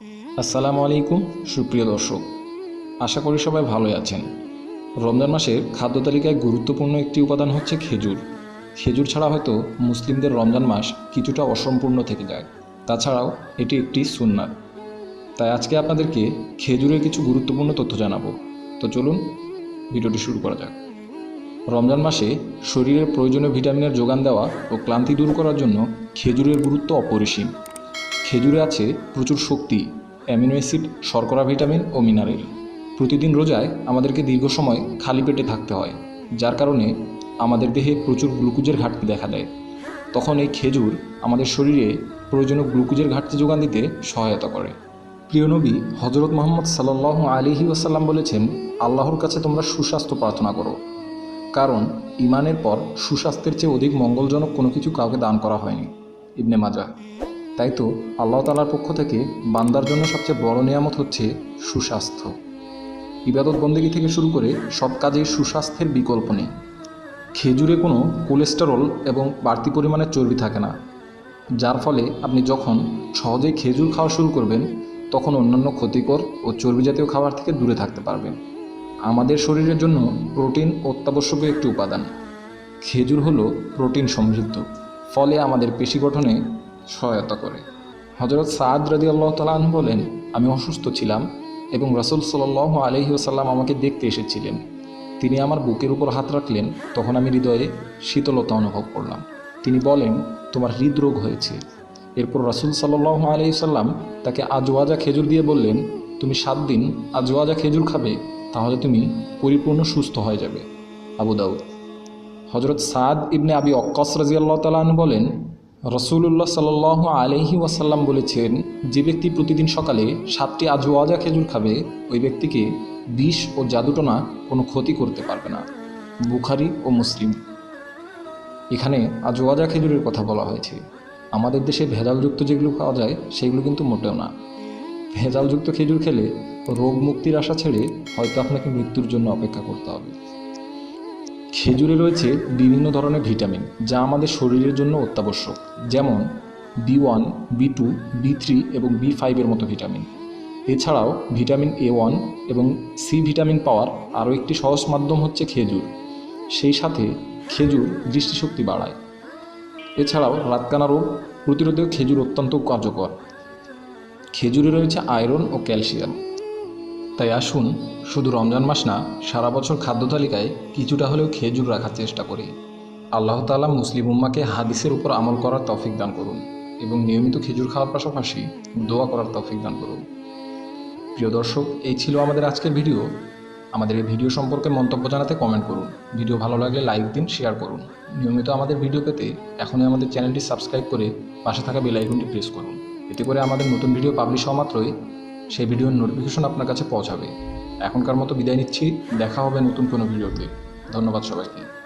আসসালামু আলাইকুম, সুপ্রিয় দর্শক। আশা করি সবাই ভালোই আছেন। রমজান মাসের খাদ্য তালিকায় গুরুত্বপূর্ণ একটি উপাদান হচ্ছে খেজুর। খেজুর ছাড়া হয়তো মুসলিমদের রমজান মাস কিছুটা অসম্পূর্ণ থেকে যায়। তাছাড়াও এটি একটি সুন্নাত তাই আজকে আপনাদেরকে খেজুরের কিছু গুরুত্বপূর্ণ তথ্য জানাব। তো চলুন, ভিডিওটি শুরু করা যাক। রমজান মাসে শরীরের প্রয়োজনীয় ভিটামিনের যোগান দেওয়া ও ক্লান্তি দূর করার জন্য খেজুরের গুরুত্ব অপরিসীম। খেজুরে আছে প্রচুর শক্তি, অ্যামিনো অ্যাসিড, শর্করা, ভিটামিন ও মিনারেল। প্রতিদিন রোজায় আমাদেরকে দীর্ঘ সময় খালি পেটে থাকতে হয়, যার কারণে আমাদের দেহে প্রচুর গ্লুকোজের ঘাটতি দেখা দেয়। তখন এই খেজুর আমাদের শরীরে প্রয়োজনীয় গ্লুকোজের ঘাটতি যোগান দিতে সহায়তা করে। প্রিয় নবী হজরত মোহাম্মদ সাল্লাহ আলিহি ওয়াসাল্লাম বলেছেন, আল্লাহর কাছে তোমরা সুস্বাস্থ্য প্রার্থনা করো। কারণ ইমানের পর সুস্বাস্থ্যের চেয়ে অধিক মঙ্গলজনক কোনো কিছু কাউকে দান করা হয়নি। ইবনে মাজা তাই তো আল্লাহ তালার পক্ষ থেকে বান্দার জন্য সবচেয়ে বড় নিয়ামত হচ্ছে সুস্বাস্থ্য। ইবাদত বন্দেগী থেকে শুরু করে সব কাজেই সুস্বাস্থ্যের বিকল্প নেই। খেজুরে কোনো কোলেস্টেরল এবং বাড়তি পরিমাণে চর্বি থাকে না। যার ফলে আপনি যখন সহজেই খেজুর খাওয়া শুরু করবেন, তখন অন্যান্য ক্ষতিকর ও চর্বি জাতীয় খাবার থেকে দূরে থাকতে পারবেন। আমাদের শরীরের জন্য প্রোটিন অত্যাবশ্যকীয় একটি উপাদান। খেজুর হলো প্রোটিন সমৃদ্ধ। ফলে আমাদের পেশি গঠনে সহায়তা করে। হজরত সাদ রাজি আল্লাহ তালান বলেন, আমি অসুস্থ ছিলাম এবং রসুল সাল্লাহ আলহি আসাল্লাম আমাকে দেখতে এসেছিলেন। তিনি আমার বুকের উপর হাত রাখলেন, তখন আমি হৃদয়ে শীতলতা অনুভব করলাম। তিনি বলেন, তোমার হৃদরোগ হয়েছে। এরপর রসুল সাল্লাহ আলহি সাল্লাম তাকে আজওয়াজা খেজুর দিয়ে বললেন, তুমি সাত দিন আজওয়াজা খেজুর খাবে, তাহলে তুমি পরিপূর্ণ সুস্থ হয়ে যাবে। আবু দাউদ। হজরত সাদ ইবনে আবি অক্কস রাজিয়াল্লাহ তালান বলেন রসুল্লাহ সাল আলহি ওয়াসাল্লাম বলেছেন, যে ব্যক্তি প্রতিদিন সকালে সাতটি আজওয়াজা খেজুর খাবে, ওই ব্যক্তিকে বিষ ও জাদুটনা কোনো ক্ষতি করতে পারবে না। বুখারি ও মুসলিম। এখানে আজওয়াজা খেজুরের কথা বলা হয়েছে। আমাদের দেশে ভেজালযুক্ত যেগুলো পাওয়া যায়, সেগুলো কিন্তু মোটেও না। ভেজালযুক্ত খেজুর খেলে রোগ মুক্তির আশা ছেড়ে হয়তো আপনাকে মৃত্যুর জন্য অপেক্ষা করতে হবে। খেজুরে রয়েছে বিভিন্ন ধরনের ভিটামিন, যা আমাদের শরীরের জন্য অত্যাবশ্যক, যেমন B one, B two, B three এবং বি ফাইভের মতো ভিটামিন। এছাড়াও ভিটামিন এ ওয়ান এবং সি ভিটামিন পাওয়ার আরও একটি সহজ মাধ্যম হচ্ছে খেজুর। সেই সাথে খেজুর দৃষ্টিশক্তি বাড়ায়। এছাড়াও রাতকানা রোগ প্রতিরোধেও খেজুর অত্যন্ত কার্যকর। খেজুরে রয়েছে আয়রন ও ক্যালসিয়াম। তাই আসুন, শুধু রমজান মাস না, সারা বছর খাদ্য তালিকায় কিছুটা হলেও খেজুর রাখার চেষ্টা করি। আল্লাহ তাআলা মুসলিম উম্মাকে হাদিসের উপর আমল করার তৌফিক দান করুন এবং নিয়মিত খেজুর খাওয়ার পাশাপাশি দোয়া করার তৌফিক দান করুন। প্রিয় দর্শক, এই ছিল আমাদের আজকের ভিডিও। আমাদের এই ভিডিও সম্পর্কে মন্তব্য জানাতে কমেন্ট করুন। ভিডিও ভালো লাগলে লাইক দিন শেয়ার করুন। নিয়মিত আমাদের ভিডিও পেতে এখনই আমাদের চ্যানেলটি সাবস্ক্রাইব করে পাশে থাকা বেল আইকনটি প্রেস করুন। এতে করে আমাদের নতুন ভিডিও পাবলিশ হওয়া মাত্রই সেই ভিডিওর নোটিফিকেশন আপনার কাছে পৌঁছাবে। এখনকার মতো বিদায় নিচ্ছি। দেখা হবে নতুন কোনো ভিডিওতে। ধন্যবাদ সবাইকে।